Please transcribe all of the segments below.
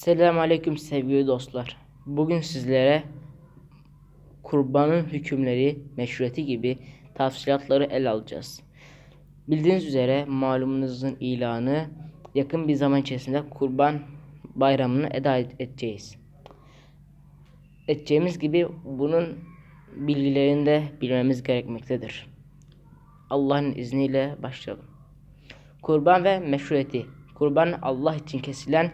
Selamun Aleyküm sevgili dostlar. Bugün sizlere kurbanın hükümleri, meşruiyeti gibi tafsilatları ele alacağız. Bildiğiniz üzere malumunuzun ilanı yakın bir zaman içerisinde kurban bayramını eda edeceğiz. Edeceğimiz gibi bunun bilgilerini de bilmemiz gerekmektedir. Allah'ın izniyle başlayalım. Kurban ve meşruiyeti. Kurban Allah için kesilen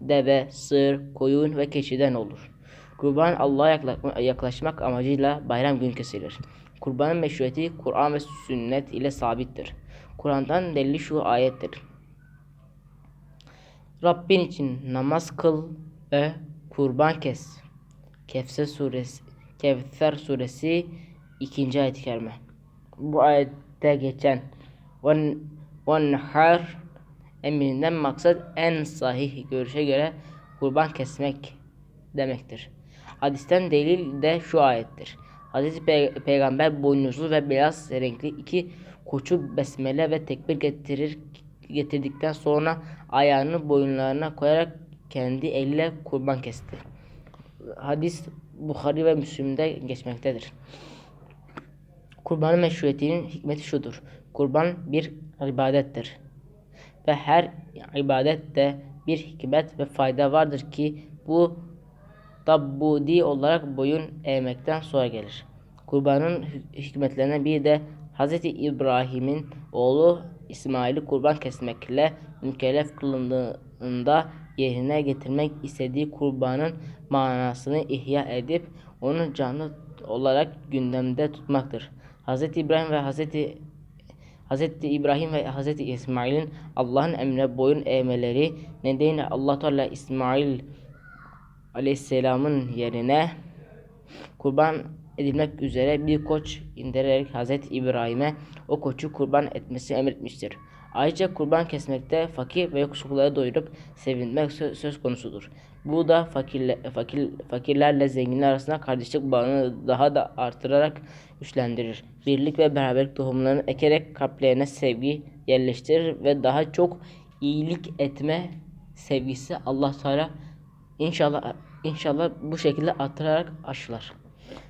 deve, sığır, koyun ve keçiden olur. Kurban Allah'a yakla- yaklaşmak amacıyla bayram günü kesilir. Kurbanın meşruiyeti Kur'an ve sünnet ile sabittir. Kur'an'dan delili şu ayettir. Rabbin için namaz kıl ve kurban kes. Kevser suresi Kevser suresi 2. ayet-i kerime. Bu ayette geçen "Ven- "Venhar" emrinden maksat en sahih görüşe göre kurban kesmek demektir. Hadisten delil de şu ayettir. Hazreti Pe- Peygamber boynuzlu ve beyaz renkli iki koçu besmele ve tekbir getirir getirdikten sonra ayağını boyunlarına koyarak kendi eliyle kurban kesti. Hadis Bukhari ve Müslim'de geçmektedir. Kurbanın meşruiyetinin hikmeti şudur. Kurban bir ibadettir. Ve her ibadette bir hikmet ve fayda vardır ki bu tabbudi olarak boyun eğmekten sonra gelir. Kurbanın hikmetlerinden biri de Hz. İbrahim'in oğlu İsmail'i kurban kesmekle mükellef kılındığında yerine getirmek istediği kurbanın manasını ihya edip onu canlı olarak gündemde tutmaktır. Hz. İbrahim ve Hz. Hz. İbrahim ve Hz. İsmail'in Allah'ın emrine boyun eğmeleri nedeniyle Allah Teala İsmail Aleyhisselam'ın yerine kurban edilmek üzere bir koç indirerek Hz. İbrahim'e o koçu kurban etmesi emretmiştir. Ayrıca kurban kesmekte fakir ve yoksulları doyurup sevinmek sö- söz konusudur. Bu da fakirle, fakir, fakirlerle zenginler arasında kardeşlik bağını daha da artırarak güçlendirir. Birlik ve beraberlik tohumlarını ekerek kalplerine sevgi yerleştirir ve daha çok iyilik etme sevgisi Allah Teala İnşallah inşallah bu şekilde artırarak aşılar.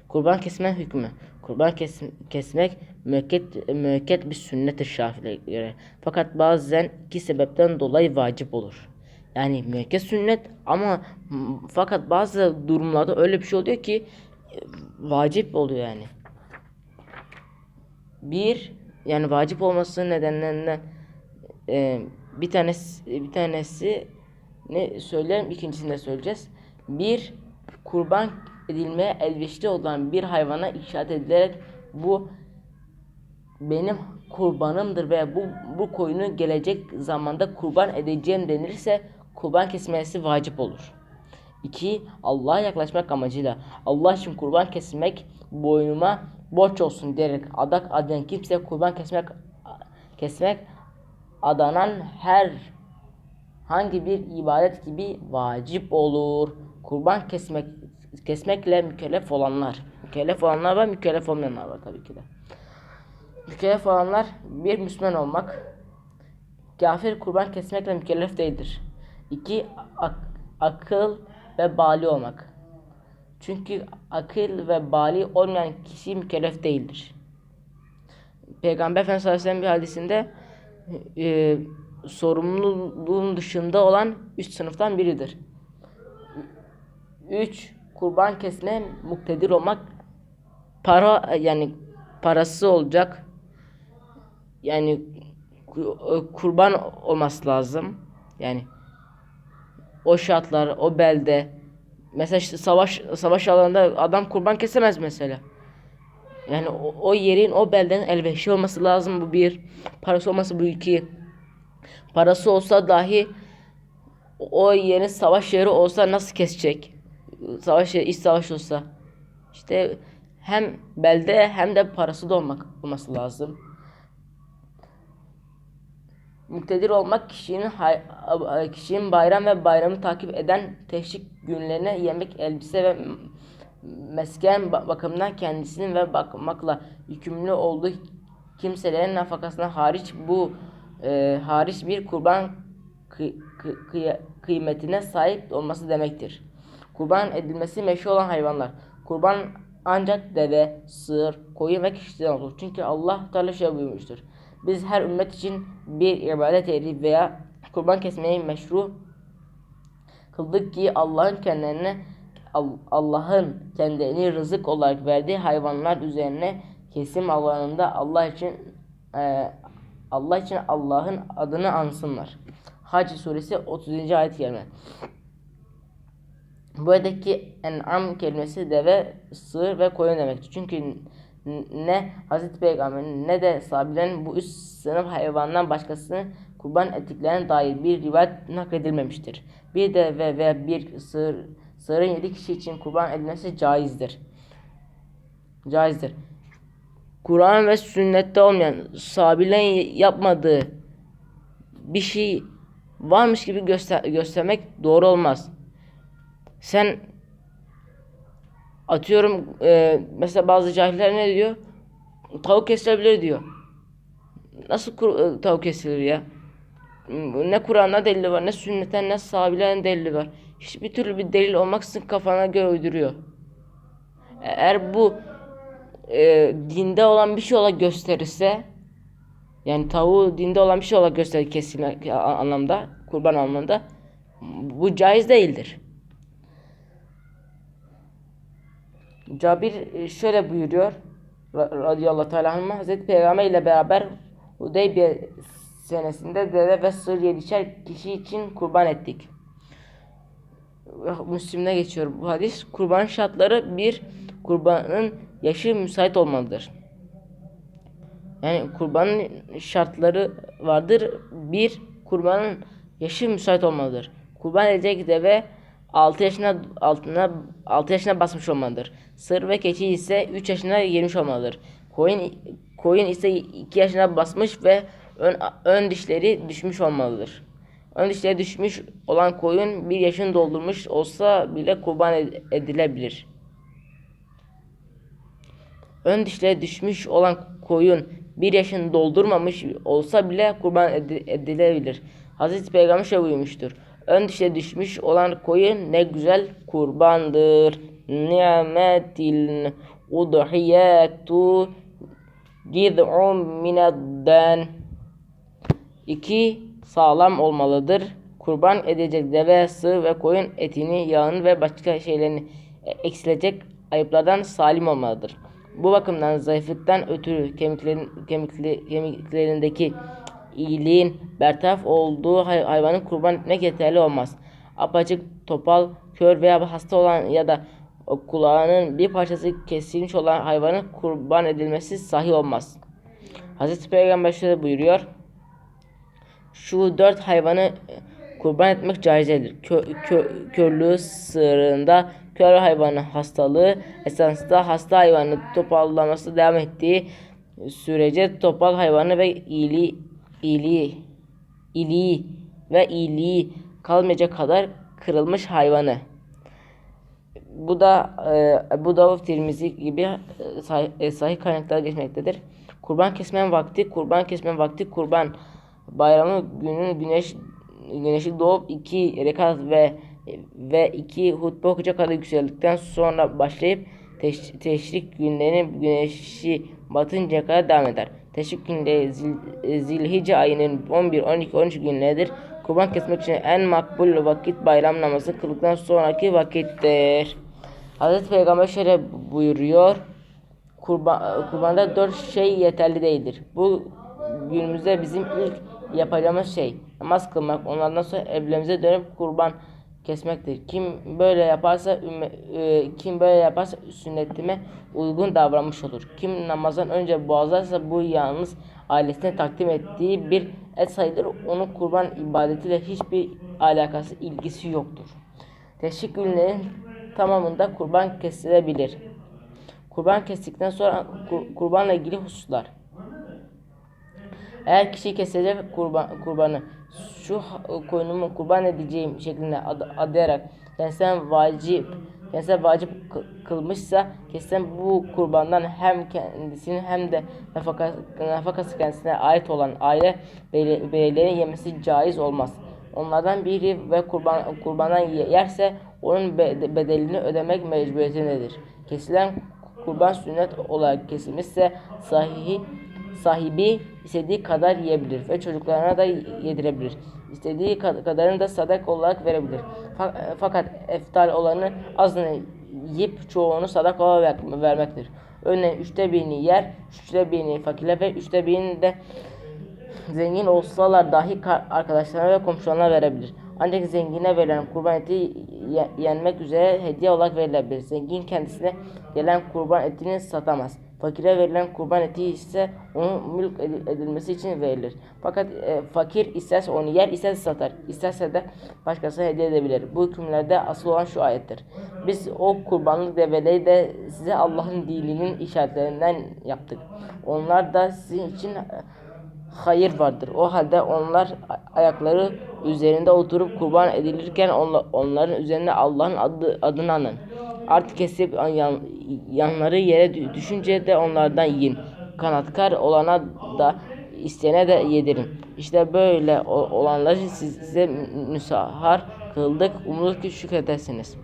Kurban kesme hükmü. Kurban kes, kesmek müekket, müekket bir sünnettir Şafilere göre. Fakat bazen iki sebepten dolayı vacip olur. Yani müekket sünnet ama fakat bazı durumlarda öyle bir şey oluyor ki e, vacip oluyor yani. Bir yani vacip olması nedenlerinden e, bir tanesi bir tanesi ne söyleyelim ikincisini de söyleyeceğiz. Bir kurban edilmeye elverişli olan bir hayvana işaret edilerek bu benim kurbanımdır ve bu bu koyunu gelecek zamanda kurban edeceğim denirse kurban kesmesi vacip olur. 2. Allah'a yaklaşmak amacıyla Allah için kurban kesmek boynuma borç olsun diyerek adak adayan kimse kurban kesmek kesmek adanan her hangi bir ibadet gibi vacip olur. Kurban kesmek kesmekle mükellef olanlar. Mükellef olanlar var, mükellef olmayanlar var tabii ki de. Mükellef olanlar bir Müslüman olmak. Kafir kurban kesmekle mükellef değildir. İki ak- akıl ve bali olmak. Çünkü akıl ve bali olmayan kişi mükellef değildir. Peygamber Efendimiz sallallahu aleyhi ve sellem bir hadisinde e, sorumluluğun dışında olan üç sınıftan biridir. Üç kurban kesme muktedir olmak para yani parası olacak. Yani ku- kurban olması lazım. Yani o şartlar o belde. Mesela işte savaş savaş alanında adam kurban kesemez mesela. Yani o, o yerin o beldenin elverişli olması lazım bu bir. Parası olması bu iki. Parası olsa dahi o yerin savaş yeri olsa nasıl kesecek? Savaş iç savaş olsa. İşte hem belde hem de parası da olmak olması lazım. Muktedir olmak kişinin kişinin bayram ve bayramı takip eden teşrik günlerine yemek, elbise ve mesken ba- bakımından kendisinin ve bakmakla yükümlü olduğu kimselerin nafakasına hariç bu e, hariç bir kurban kı- kı- kıya- kıymetine sahip olması demektir. Kurban edilmesi meşru olan hayvanlar. Kurban ancak deve, sığır, koyun ve kişiden olur. Çünkü Allah Teala şöyle buyurmuştur. Biz her ümmet için bir ibadet yeri veya kurban kesmeyi meşru kıldık ki Allah'ın kendilerine Al- Allah'ın kendilerini rızık olarak verdiği hayvanlar üzerine kesim alanında Allah için e, Allah için Allah'ın adını ansınlar. Hac suresi 30. ayet kelime. Buradaki en'am kelimesi deve, sığır ve koyun demektir. Çünkü ne Hazreti Peygamber'in ne de sahabelerin bu üç sınıf hayvandan başkasını kurban ettiklerine dair bir rivayet nakledilmemiştir. Bir deve ve bir sığır, sığırın yedi kişi için kurban edilmesi caizdir. Caizdir. Kur'an ve sünnette olmayan sahabelerin yapmadığı bir şey varmış gibi göster göstermek doğru olmaz. Sen atıyorum e, mesela bazı cahiller ne diyor? Tavuk kesilebilir diyor. Nasıl kur- e, tavuk kesilir ya? Ne Kur'an'da delili var, ne sünnetten, ne sahabelerin delili var. Hiçbir türlü bir delil olmaksızın kafana göre uyduruyor. Eğer bu e, dinde olan bir şey olarak gösterirse yani tavuğu dinde olan bir şey olarak gösterir kesin anlamda, kurban anlamında bu caiz değildir. Cabir e, şöyle buyuruyor ra- radıyallahu teala anhuma Hazreti Peygamber ile beraber Hudeybiye senesinde deve ve sığır yedişer kişi için kurban ettik. Müslim'de geçiyor bu hadis. Kurban şartları bir kurbanın yaşı müsait olmalıdır. Yani kurbanın şartları vardır. Bir kurbanın yaşı müsait olmalıdır. Kurban edecek deve 6 yaşına altına 6 yaşına basmış olmalıdır. Sır ve keçi ise 3 yaşına girmiş olmalıdır. Koyun koyun ise 2 yaşına basmış ve ön, ön dişleri düşmüş olmalıdır. Ön dişleri düşmüş olan koyun 1 yaşını doldurmuş olsa bile kurban ed- edilebilir. Ön dişleri düşmüş olan koyun bir yaşını doldurmamış olsa bile kurban edi- edilebilir. Hazreti Peygamber şöyle buyurmuştur. Ön dişe düşmüş olan koyun ne güzel kurbandır. Ni'metil udhiyetu gid'un minedden. İki sağlam olmalıdır. Kurban edecek deve, sığır ve koyun etini, yağını ve başka şeylerini eksilecek ayıplardan salim olmalıdır. Bu bakımdan zayıflıktan ötürü kemiklerin, kemikli, kemiklerindeki iyiliğin bertaraf olduğu hay- hayvanı kurban etmek yeterli olmaz. Apaçık, topal, kör veya hasta olan ya da kulağının bir parçası kesilmiş olan hayvanın kurban edilmesi sahih olmaz. Hazreti Peygamber şöyle buyuruyor. Şu dört hayvanı e, kurban etmek caizdir. Kö, kö, körlüğü sırrında kör hayvanın hastalığı esasında hasta hayvanın topallaması devam ettiği sürece topal hayvanı ve iyiliği, iyiliği, iyiliği ve iyiliği kalmayacak kadar kırılmış hayvanı. Bu da e, bu Davud Tirmizi gibi e, e, sahih kaynaklara geçmektedir. Kurban kesmen vakti, kurban kesmen vakti, kurban bayramı günü güneş güneşi doğup iki rekat ve ve iki hutbe okuyacak kadar yükseldikten sonra başlayıp teş, teşrik günlerinin güneşi batıncaya kadar devam eder. Teşrik günleri zil, zilhice ayının 11, 12, 13 günleridir. Kurban kesmek için en makbul vakit bayram namazı kıldıktan sonraki vakittir. Hazreti Peygamber şöyle buyuruyor. Kurban, kurbanda dört şey yeterli değildir. Bu günümüzde bizim ilk yapacağımız şey namaz kılmak. Onlardan sonra evlerimize dönüp kurban kesmektir. Kim böyle yaparsa e, kim böyle yaparsa sünnetime uygun davranmış olur. Kim namazdan önce boğazlarsa bu yalnız ailesine takdim ettiği bir et sayılır. Onun kurban ibadetiyle hiçbir alakası, ilgisi yoktur. Teşrik günlerin tamamında kurban kesilebilir. Kurban kestikten sonra kur- kurbanla ilgili hususlar. Eğer kişi kesecek kurban, kurbanı şu koyunumu kurban edeceğim şeklinde ad, adayarak kendisinden vacip kendisine vacip kı- kılmışsa kesilen bu kurbandan hem kendisinin hem de nafaka, nafakası kendisine ait olan aile birey- bireylerin yemesi caiz olmaz. onlardan biri ve kurban kurbandan yerse onun be- bedelini ödemek mecburiyetindedir. Kesilen kurban sünnet olarak kesilmişse sahihi sahibi istediği kadar yiyebilir ve çocuklarına da yedirebilir. İstediği ka- kadarını da sadak olarak verebilir. Fa- Fakat eftal olanı azını yiyip çoğunu sadak olarak vermektir. Örneğin üçte birini yer, üçte birini fakire ve üçte birini de zengin olsalar dahi ka- arkadaşlarına ve komşularına verebilir. Ancak zengine verilen kurban eti ye- yenmek üzere hediye olarak verilebilir. Zengin kendisine gelen kurban etini satamaz. Fakire verilen kurban eti ise onun mülk edi- edilmesi için verilir. Fakat e, fakir isterse onu yer, isterse satar, isterse de başkasına hediye edebilir. Bu hükümlerde asıl olan şu ayettir. Biz o kurbanlık develeri de size Allah'ın dininin işaretlerinden yaptık. Onlar da sizin için e, hayır vardır. O halde onlar ayakları üzerinde oturup kurban edilirken onla- onların üzerine Allah'ın adı, adını anın. Artık kesip yan, yanları yere dü- düşünce de onlardan yiyin. Kanatkar olana da isteyene de yedirin. İşte böyle olanları size müsahhar kıldık. Umulur ki şükredersiniz.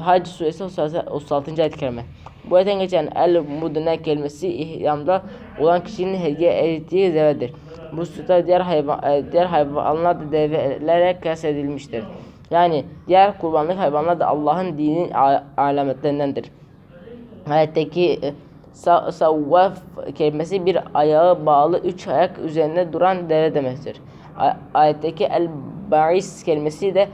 Hac suresi 36. ayet-i kerime. Bu ayetten geçen el mudne kelimesi ihramda olan kişinin hediye ettiği devedir. Bu sütta diğer hayvan e, diğer hayvanlar da develere kıyas edilmiştir. Yani diğer kurbanlık hayvanlar da Allah'ın dinin a- alametlerindendir. Ayetteki e, sa savvaf kelimesi bir ayağı bağlı üç ayak üzerinde duran deve demektir. Ayetteki el ba'is kelimesi de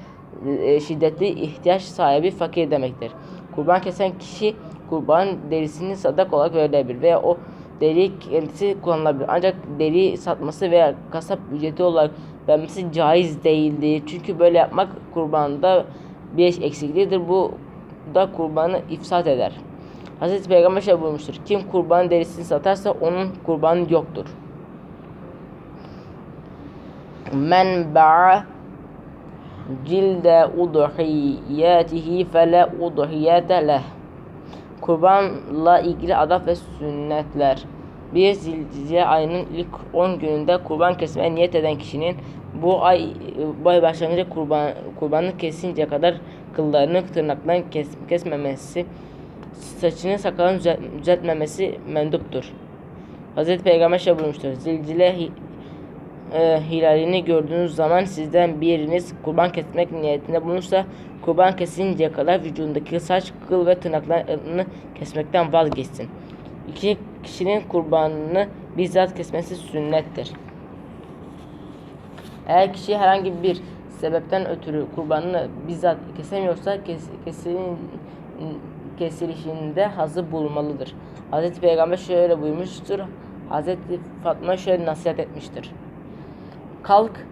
e, şiddetli ihtiyaç sahibi fakir demektir. Kurban kesen kişi kurban derisini sadak olarak verilebilir veya o deri kendisi kullanılabilir. Ancak deri satması veya kasap ücreti olarak vermesi caiz değildir. Çünkü böyle yapmak kurbanda bir eksikliğidir. Bu da kurbanı ifsat eder. Hazreti Peygamber şöyle buyurmuştur. Kim kurban derisini satarsa onun kurbanı yoktur. Men ba'a cilde udhiyatihi fele udhiyete leh. Kurbanla ilgili adab ve sünnetler. Bir zilciye ayının ilk 10 gününde kurban kesmeye niyet eden kişinin bu ay bu ay başlangıcı kurban kurbanı kesince kadar kıllarını tırnaklarını kes, kesmemesi, saçını sakalını düzelt- düzeltmemesi menduptur. Hazreti Peygamber şöyle buyurmuştur. Zilcile e, hilalini gördüğünüz zaman sizden biriniz kurban kesmek niyetinde bulunursa kurban kesinceye kadar vücudundaki saç, kıl ve tırnaklarını kesmekten vazgeçsin. İki kişinin kurbanını bizzat kesmesi sünnettir. Eğer kişi herhangi bir sebepten ötürü kurbanını bizzat kesemiyorsa kes, kesin, kesilişinde hazır bulunmalıdır. Hz. Peygamber şöyle buyurmuştur. Hz. Fatma şöyle nasihat etmiştir. Kalk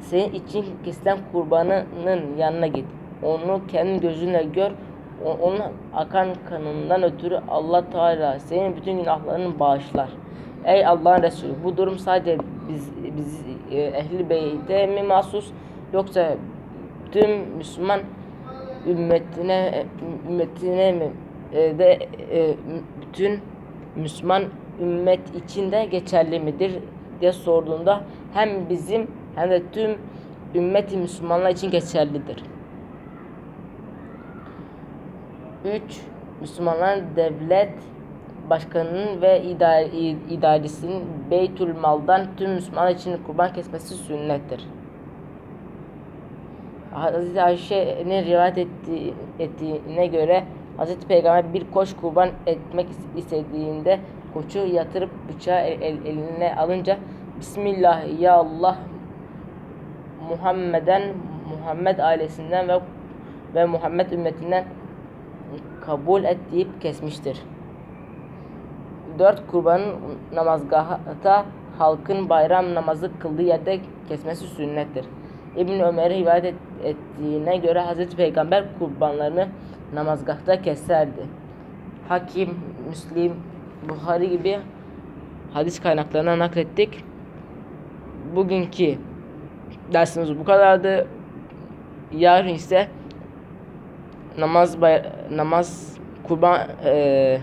senin için kesilen kurbanının yanına git. Onu kendi gözünle gör. Onun akan kanından ötürü Allah Teala senin bütün günahlarını bağışlar. Ey Allah'ın Resulü bu durum sadece biz, biz e, ehli beyte mi mahsus yoksa tüm Müslüman ümmetine ümmetine mi e, de e, bütün Müslüman ümmet içinde geçerli midir diye sorduğunda hem bizim hem de tüm ümmeti Müslümanlar için geçerlidir. 3. Müslümanların devlet başkanının ve idare, idaresinin Beytül Mal'dan tüm Müslümanlar için kurban kesmesi sünnettir. Hazreti Ayşe'nin rivayet ettiği, ettiğine göre Hazreti Peygamber bir koç kurban etmek istediğinde koçu yatırıp bıçağı el- el- eline alınca Bismillah ya Allah Muhammeden Muhammed ailesinden ve ve Muhammed ümmetinden kabul et deyip kesmiştir. Dört kurbanın namazgahta halkın bayram namazı kıldığı yerde kesmesi sünnettir. İbn Ömer'e rivayet et- ettiğine göre Hazreti Peygamber kurbanlarını namazgahta keserdi. Hakim, Müslim, Buhari gibi hadis kaynaklarına naklettik. Bugünkü dersimiz bu kadardı. Yarın ise namaz bay- namaz kurban eee